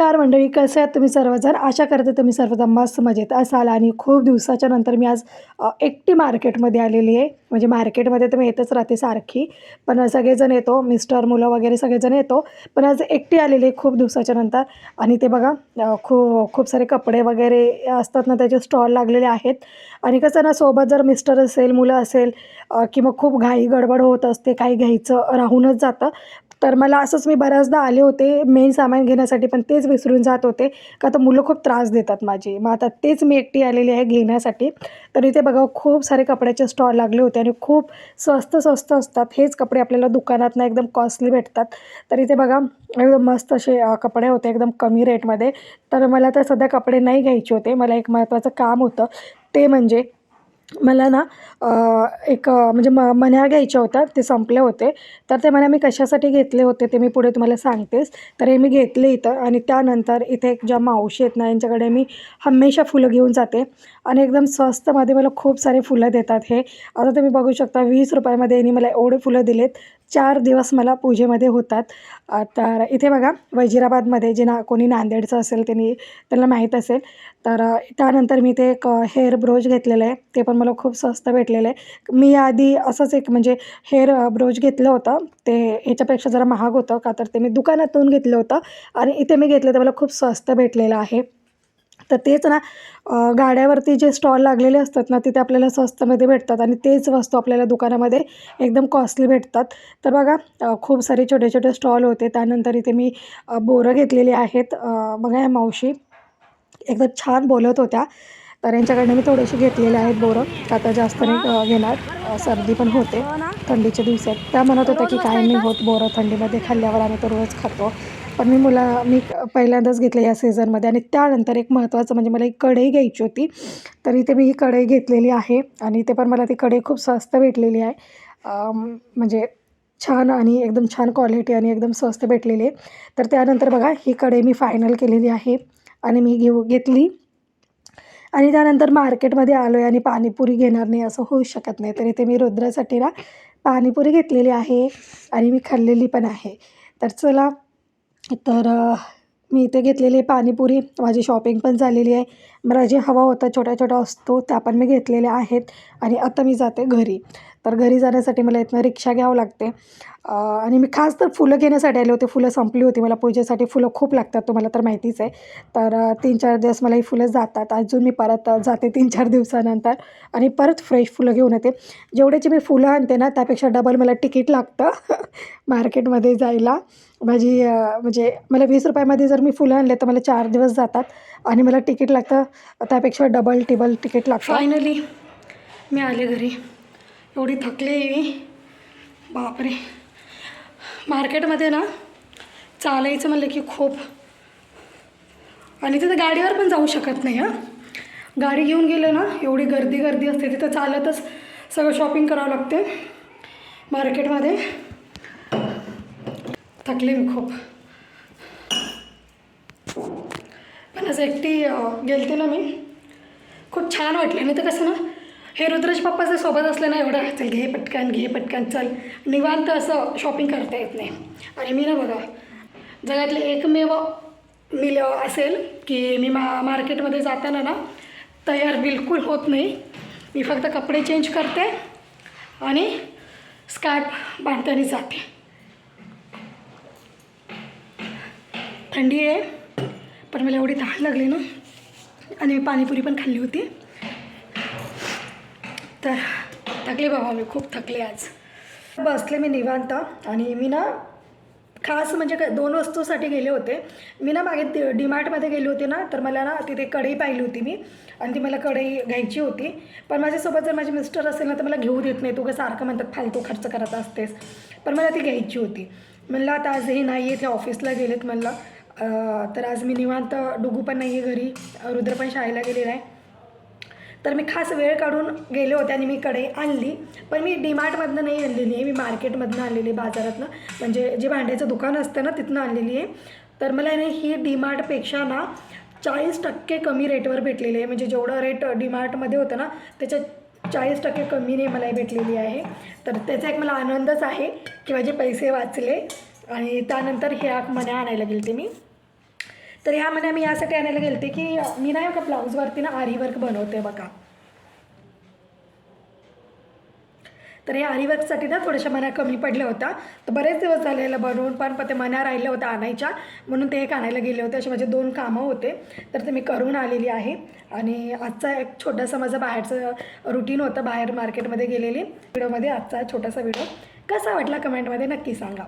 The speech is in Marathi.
मंडळी कसं आहेत तुम्ही सर्वजण? आशा करते तुम्ही सर्वजण मस्त मजेत असाल आणि खूप दिवसाच्या नंतर मी आज एकटी मार्केटमध्ये आलेली आहे. म्हणजे मार्केटमध्ये तर मी येतच राहते सारखी पण सगळेजण येतो मिस्टर मुलं वगैरे सगळेजण येतो पण आज एकटी आलेली आहे खूप दिवसाच्या नंतर. आणि ते बघा खूप खूप सारे कपडे वगैरे असतात ना त्याचे स्टॉल लागलेले आहेत. आणि कसं ना सोबत जर मिस्टर असेल मुलं असेल की किंवा खूप घाई गडबड होत असते काही घ्यायचं राहूनच जातं. तर मला असंच मी बऱ्याचदा आले होते मेन सामान घेण्यासाठी पण तेच विसरून जात होते. का तर मुलं खूप त्रास देतात माझी. मग आता तेच मी एकटी आलेली आहे घेण्यासाठी. तर इथे बघा खूप सारे कपड्याचे स्टॉल लागले होते आणि खूप स्वस्त स्वस्त असतात. हेच कपडे आपल्याला दुकानातनं एकदम कॉस्टली भेटतात. तर इथे बघा एकदम मस्त असे कपडे होते एकदम कमी रेटमध्ये तर मला तर सध्या कपडे नाही घ्यायचे होते. मला एक महत्त्वाचं काम होतं. ते म्हणजे मला ना एक म्हणजे म मण्या घ्यायच्या होत्या ते संपले होते. तर ते मण्या मी कशासाठी घेतले होते ते मी पुढे तुम्हाला सांगतेच तर हे मी घेतले इथं आणि त्यानंतर इथे एक ज्या मावशी आहेत ना यांच्याकडे मी हमेशा फुलं घेऊन जाते. आणि एकदम स्वस्तमध्ये मला खूप सारे फुलं देतात हे. आता तुम्ही बघू शकता वीस रुपयामध्ये यांनी मला एवढे फुलं दिलेत. चार दिवस मला पूजेमध्ये होतात. तर इथे बघा वजिराबादमध्ये जे ना कोणी नांदेडचं असेल त्यांनी त्यांना माहीत असेल. तर त्यानंतर मी ते एक हेअर ब्रोच घेतलेलं आहे. ते पण मला खूप स्वस्त भेटलेलं आहे. मी आधी असंच एक म्हणजे हेअर ब्रोच घेतलं होतं. ते ह्याच्यापेक्षा जरा महाग होतं का तर ते मी दुकानातून घेतलं होतं. आणि इथे मी घेतलं तर मला खूप स्वस्त भेटलेलं आहे. तर तेच ना गाड्यावरती जे स्टॉल लागलेले असतात ना तिथे आपल्याला स्वस्तमध्ये भेटतात आणि तेच वस्तू आपल्याला दुकानामध्ये एकदम कॉस्टली भेटतात. तर बघा खूप सारे छोटे छोटे स्टॉल होते. त्यानंतर इथे मी बोरं घेतलेली आहेत. बघा या मावशी एकदम छान बोलत होत्या. तर यांच्याकडनं मी थोडेसे घेतलेले आहेत बोरं. का आता जास्त नाही घेणार. सर्दी पण होते थंडीच्या दिवसात. त्या म्हणत होत्या की काय नाही होत बोरं थंडीमध्ये खाल्ल्यावर आम्ही तर रोज खातो. पण मी मुला मी पहिल्यांदाच घेतलं या सीझनमध्ये आणि त्यानंतर एक महत्त्वाचं म्हणजे मला एक कढई घ्यायची होती. तर इथे मी ही कढई घेतलेली आहे आणि इथे पण मला ती कढई खूप स्वस्त भेटलेली आहे. म्हणजे छान आणि एकदम छान क्वालिटी आणि एकदम स्वस्त भेटलेली आहे. तर त्यानंतर बघा ही कढई मी फायनल केलेली आहे आणि मी घेऊ घेतली. आणि त्यानंतर मार्केटमध्ये आलो आहे आणि पाणीपुरी घेणार नाही असं होऊ शकत नाही. तर इथे मी रुद्रासाठी ना पाणीपुरी घेतलेली आहे आणि मी खाल्लेली पण आहे. तर चला तर मी इथे घेतलेली पाणीपुरी. माझी शॉपिंग पण झालेली आहे. मला जे हवा होता छोट्या छोट्या वस्तू त्या पण मी घेतलेल्या आहेत. आणि आता मी जाते घरी. तर घरी जाण्यासाठी मला इथनं रिक्षा घ्यावं लागते. आणि मी खास तर फुलं घेण्यासाठी आले होते. फुलं संपली होती. मला पूजेसाठी फुलं खूप लागतात तुम्हाला तर माहितीच आहे. तर तीन चार दिवस मला ही फुलं जातात. अजून मी परत जाते तीन चार दिवसानंतर आणि परत फ्रेश फुलं घेऊन येते. जेवढ्याची मी फुलं आणते ना त्यापेक्षा डबल मला तिकीट लागतं मार्केटमध्ये जायला. माझी म्हणजे मला वीस रुपयामध्ये जर मी फुलं आणले तर मला चार दिवस जातात आणि मला तिकीट लागतं. त्यापेक्षा डबल टिबल तिकीट लागतं. फायनली मी आले घरी. एवढी थकले मी. बापरे. मार्केटमध्ये ना चालायचं म्हणलं की खूप. आणि तिथं गाडीवर पण जाऊ शकत नाही हां. गाडी घेऊन गेलं ना एवढी गर्दी गर्दी असते. तिथं चालतच सगळं शॉपिंग करावं लागते मार्केटमध्ये. थकले मी खूप. पण आज एकटी गेलते ना मी. खूप छान वाटले. नाही तर कसं ना हे रुद्रज पप्पाचं सोबत असलं ना एवढं चल घे पटकन घे पटकन चल. निवांत असं शॉपिंग करता येत नाही. आणि मी ना बघा जगातले एकमेव मिल असेल की मी मा मार्केटमध्ये जाताना ना तयार बिलकुल होत नाही. मी फक्त कपडे चेंज करते आणि स्कार्फ बांधताना जाते. थंडी आहे पण मला एवढी तहान लागली ना. आणि मी पाणीपुरी पण खाल्ली होती. तर थकले बाबा मी खूप थकले आज. बसले मी निवांत आणि मी ना खास म्हणजे काय दोन वस्तूसाठी गेले होते. मी ना मागे डी डीमार्टमध्ये गेले होते ना तर मला ना तिथे कढई पाहिली होती मी. आणि ती मला कढई घ्यायची होती. पण माझ्यासोबत जर माझे मिस्टर असेल ना तर मला घेऊ देत नाही. तू का सारखं म्हणतात फालतू खर्च करत असतेस. पण मला ती घ्यायची होती. म्हणलं आता आज हे नाही आहे ते ऑफिसला गेलेत. म्हणलं तर आज मी निवांत डुगू पण नाही आहे घरी. रुद्र पण शाळेला गेलेला आहे. तर मी खास वेळ काढून गेले होते आणि मी कढई आणली. पण मी डीमार्टमधनं नाही आणलेली आहे. मी मार्केटमधनं आणलेली आहे बाजारातनं. म्हणजे जे भांड्याचं दुकान असतं ना तिथनं आणलेली आहे. तर मला नाही ही डीमार्टपेक्षा ना चाळीस टक्के कमी रेटवर भेटलेली आहे. म्हणजे जेवढं रेट डीमार्टमध्ये होतं ना त्याच्या चाळीस टक्के कमीने मला भेटलेली आहे. तर त्याचा एक मला आनंदच आहे की माझे पैसे वाचले आणि त्यानंतर ह्या मना आणायला गेले ते मी. तर ह्या म्हणे मी यासाठी आणायला गेलते की मी नाही का ब्लाऊजवरती ना आरी वर्क बनवते बघा. तर हे आरीवर्कसाठी ना थोड्याशा मना कमी पडल्या होत्या. तर बरेच दिवस झालेला बनवून पण पण ते मना राहिल्या होत्या आणायच्या. म्हणून ते एक आणायला गेले होते. असे माझे दोन कामं होते. तर ते मी करून आलेली आहे. आणि आजचा एक छोटासा माझं बाहेरचं रुटीन होतं. बाहेर मार्केटमध्ये गेलेली. व्हिडिओमध्ये आजचा छोटासा व्हिडिओ कसा वाटला कमेंटमध्ये नक्की सांगा.